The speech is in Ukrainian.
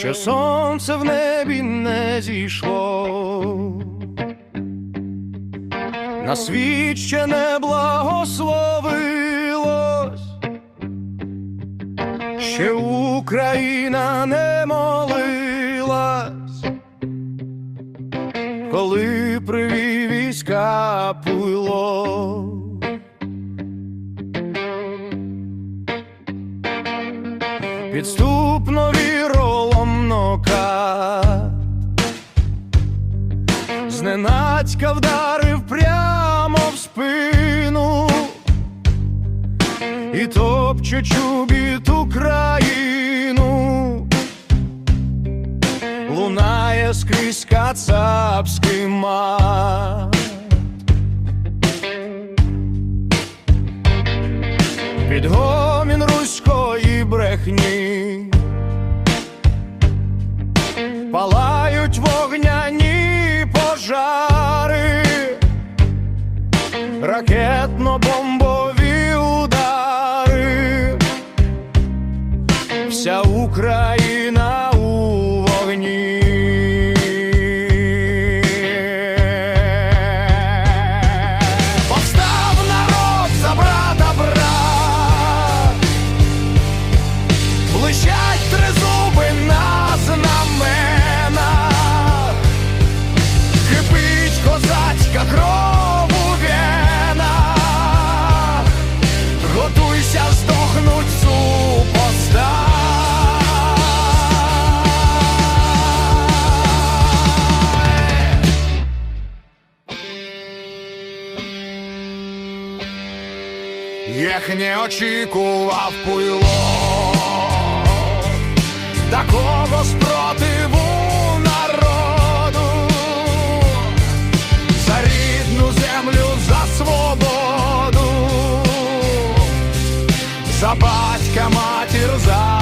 Ще сонце в небі не зійшло, на світ ще не благословилось, ще Україна не молилась, коли привів війська пуйло. Підступно віроломно кат Зненацька вдарив прямо в спину І топче чубіт Україну. Лунає скрізь кацапський мат. Під гомін руської брехні Палають вогняні пожари, ракетно-бомбові удари, вся Україна Їх не очікував пуйло, такого спротиву народу, за рідну землю, за свободу, за батька матір за.